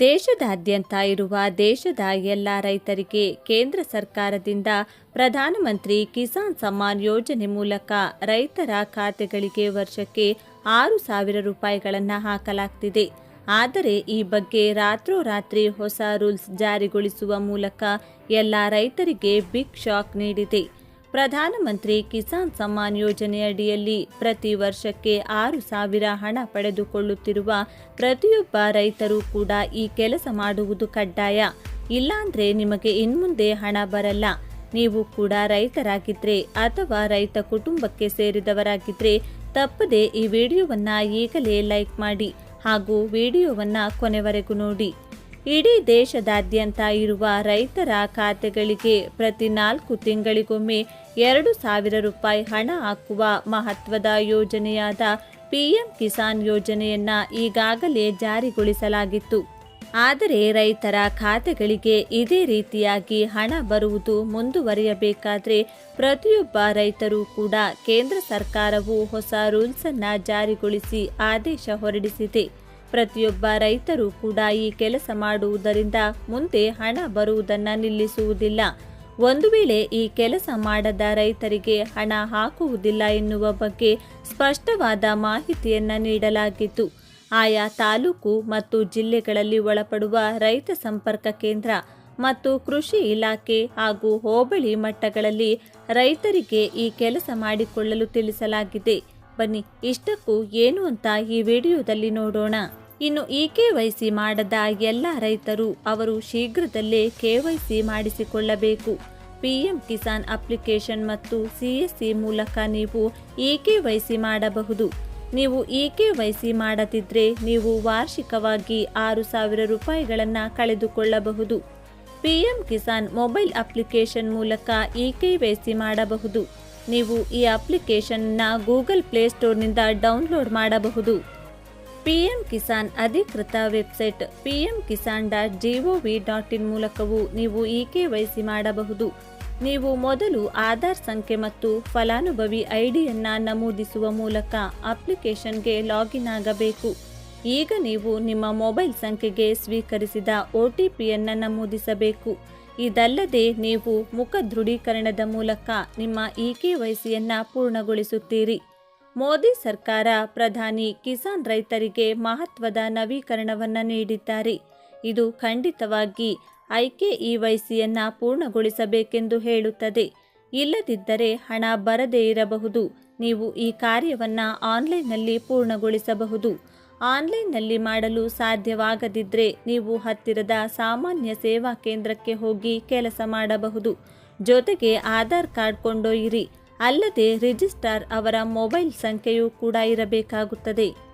ದೇಶದಾದ್ಯಂತ ಇರುವ ದೇಶದ ಎಲ್ಲ ರೈತರಿಗೆ ಕೇಂದ್ರ ಸರ್ಕಾರದಿಂದ ಪ್ರಧಾನಮಂತ್ರಿ ಕಿಸಾನ್ ಸಮ್ಮಾನ್ ಯೋಜನೆ ಮೂಲಕ ರೈತರ ಖಾತೆಗಳಿಗೆ ವರ್ಷಕ್ಕೆ ಆರು ಸಾವಿರ ರೂಪಾಯಿಗಳನ್ನು ಹಾಕಲಾಗ್ತಿದೆ. ಆದರೆ ಈ ಬಗ್ಗೆ ರಾತ್ರೋರಾತ್ರಿ ಹೊಸ ರೂಲ್ಸ್ ಜಾರಿಗೊಳಿಸುವ ಮೂಲಕ ಎಲ್ಲ ರೈತರಿಗೆ ಬಿಗ್ ಶಾಕ್ ನೀಡಿದೆ. ಪ್ರಧಾನಮಂತ್ರಿ ಕಿಸಾನ್ ಸಮ್ಮಾನ್ ಯೋಜನೆಯಡಿಯಲ್ಲಿ ಪ್ರತಿ ವರ್ಷಕ್ಕೆ ಆರು ಸಾವಿರ ಹಣ ಪಡೆದುಕೊಳ್ಳುತ್ತಿರುವ ಪ್ರತಿಯೊಬ್ಬ ರೈತರು ಕೂಡ ಈ ಕೆಲಸ ಮಾಡುವುದು ಕಡ್ಡಾಯ. ಇಲ್ಲಾಂದ್ರೆ ನಿಮಗೆ ಇನ್ಮುಂದೆ ಹಣ ಬರಲ್ಲ. ನೀವು ಕೂಡ ರೈತರಾಗಿದ್ರೆ ಅಥವಾ ರೈತ ಕುಟುಂಬಕ್ಕೆ ಸೇರಿದವರಾಗಿದ್ರೆ ತಪ್ಪದೆ ಈ ವಿಡಿಯೋವನ್ನ ಈಗಲೇ ಲೈಕ್ ಮಾಡಿ ಹಾಗೂ ವಿಡಿಯೋವನ್ನ ಕೊನೆವರೆಗೂ ನೋಡಿ. ಇಡೀ ದೇಶದಾದ್ಯಂತ ಇರುವ ರೈತರ ಖಾತೆಗಳಿಗೆ ಪ್ರತಿ ನಾಲ್ಕು ತಿಂಗಳಿಗೊಮ್ಮೆ ಎರಡು ಸಾವಿರ ರೂಪಾಯಿ ಹಣ ಹಾಕುವ ಮಹತ್ವದ ಯೋಜನೆಯಾದ ಪಿಎಂ ಕಿಸಾನ್ ಯೋಜನೆಯನ್ನ ಈಗಾಗಲೇ ಜಾರಿಗೊಳಿಸಲಾಗಿತ್ತು. ಆದರೆ ರೈತರ ಖಾತೆಗಳಿಗೆ ಇದೇ ರೀತಿಯಾಗಿ ಹಣ ಬರುವುದು ಮುಂದುವರಿಯಬೇಕಾದ್ರೆ ಪ್ರತಿಯೊಬ್ಬ ರೈತರು ಕೂಡ ಕೇಂದ್ರ ಸರ್ಕಾರವು ಹೊಸ ರೂಲ್ಸನ್ನು ಜಾರಿಗೊಳಿಸಿ ಆದೇಶ ಹೊರಡಿಸಿದೆ. ಪ್ರತಿಯೊಬ್ಬ ರೈತರು ಕೂಡ ಈ ಕೆಲಸ ಮಾಡುವುದರಿಂದ ಮುಂದೆ ಹಣ ಬರುವುದನ್ನು ನಿಲ್ಲಿಸುವುದಿಲ್ಲ. ಒಂದು ವೇಳೆ ಈ ಕೆಲಸ ಮಾಡದ ರೈತರಿಗೆ ಹಣ ಹಾಕುವುದಿಲ್ಲ ಎನ್ನುವ ಬಗ್ಗೆ ಸ್ಪಷ್ಟವಾದ ಮಾಹಿತಿಯನ್ನು ನೀಡಲಾಗಿತ್ತು. ಆಯಾ ತಾಲೂಕು ಮತ್ತು ಜಿಲ್ಲೆಗಳಲ್ಲಿ ಒಳಪಡುವ ರೈತ ಸಂಪರ್ಕ ಕೇಂದ್ರ ಮತ್ತು ಕೃಷಿ ಇಲಾಖೆ ಹಾಗೂ ಹೋಬಳಿ ಮಟ್ಟಗಳಲ್ಲಿ ರೈತರಿಗೆ ಈ ಕೆಲಸ ಮಾಡಿಕೊಳ್ಳಲು ತಿಳಿಸಲಾಗಿದೆ. ಬನ್ನಿ, ಇಷ್ಟಕ್ಕೂ ಏನು ಅಂತ ಈ ವಿಡಿಯೋದಲ್ಲಿ ನೋಡೋಣ. ಇನ್ನು ಇ ಸಿ ಮಾಡದ ಎಲ್ಲ ರೈತರು ಅವರು ಶೀಘ್ರದಲ್ಲೇ ಕೆವೈಸಿ ಮಾಡಿಸಿಕೊಳ್ಳಬೇಕು. ಪಿಎಂ ಕಿಸಾನ್ ಅಪ್ಲಿಕೇಶನ್ ಮತ್ತು ಸಿಎಸ್ಸಿ ಮೂಲಕ ನೀವು ಇ ಸಿ ಮಾಡಬಹುದು. ನೀವು ಇ ಸಿ ಮಾಡದಿದ್ದರೆ ನೀವು ವಾರ್ಷಿಕವಾಗಿ ಆರು ಸಾವಿರ ರೂಪಾಯಿಗಳನ್ನು ಕಳೆದುಕೊಳ್ಳಬಹುದು. ಪಿಎಂ ಕಿಸಾನ್ ಮೊಬೈಲ್ ಅಪ್ಲಿಕೇಶನ್ ಮೂಲಕ ಇ ಸಿ ಮಾಡಬಹುದು. ನೀವು ಈ ಅಪ್ಲಿಕೇಶನ್ನ ಗೂಗಲ್ ಪ್ಲೇಸ್ಟೋರ್ನಿಂದ ಡೌನ್ಲೋಡ್ ಮಾಡಬಹುದು. ಪಿಎಂ ಕಿಸಾನ್ ಅಧಿಕೃತ website PM Kisan dot G O V dot in ಮೂಲಕವೂ ನೀವು ಇ ಕೆವೈಸಿ ಮಾಡಬಹುದು. ನೀವು ಮೊದಲು ಆಧಾರ್ ಸಂಖ್ಯೆ ಮತ್ತು ಫಲಾನುಭವಿ ಐಡಿಯನ್ನು ನಮೂದಿಸುವ ಮೂಲಕ ಅಪ್ಲಿಕೇಶನ್ಗೆ ಲಾಗಿನ್ ಆಗಬೇಕು. ಈಗ ನೀವು ನಿಮ್ಮ ಮೊಬೈಲ್ ಸಂಖ್ಯೆಗೆ ಸ್ವೀಕರಿಸಿದ ಒ ಟಿ ಪಿಯನ್ನು ನಮೂದಿಸಬೇಕು. ಇದಲ್ಲದೆ ನೀವು ಮುಖ ದೃಢೀಕರಣದ ಮೂಲಕ ನಿಮ್ಮ ಇ ಕೆ ವೈಸಿಯನ್ನು ಪೂರ್ಣಗೊಳಿಸುತ್ತೀರಿ. ಮೋದಿ ಸರ್ಕಾರ ಪ್ರಧಾನಿ ಕಿಸಾನ್ ರೈತರಿಗೆ ಮಹತ್ವದ ನವೀಕರಣವನ್ನು ನೀಡಿದ್ದಾರೆ. ಇದು ಖಂಡಿತವಾಗಿ ಐಕೆ ಇ ವೈಸಿಯನ್ನ ಪೂರ್ಣಗೊಳಿಸಬೇಕೆಂದು ಹೇಳುತ್ತದೆ. ಇಲ್ಲದಿದ್ದರೆ ಹಣ ಬರದೇ ಇರಬಹುದು. ನೀವು ಈ ಕಾರ್ಯವನ್ನ ಆನ್ಲೈನ್ನಲ್ಲಿ ಪೂರ್ಣಗೊಳಿಸಬಹುದು. ಆನ್ಲೈನ್ನಲ್ಲಿ ಮಾಡಲು ಸಾಧ್ಯವಾಗದಿದ್ದರೆ ನೀವು ಹತ್ತಿರದ ಸಾಮಾನ್ಯ ಸೇವಾ ಕೇಂದ್ರಕ್ಕೆ ಹೋಗಿ ಕೆಲಸ ಮಾಡಬಹುದು. ಜೊತೆಗೆ ಆಧಾರ್ ಕಾರ್ಡ್ ಕೊಂಡೊಯ್ಯಿರಿ. ಅಲ್ಲದೆ ರಿಜಿಸ್ಟ್ರಾರ್ ಅವರ ಮೊಬೈಲ್ ಸಂಖ್ಯೆಯೂ ಕೂಡ ಇರಬೇಕಾಗುತ್ತದೆ.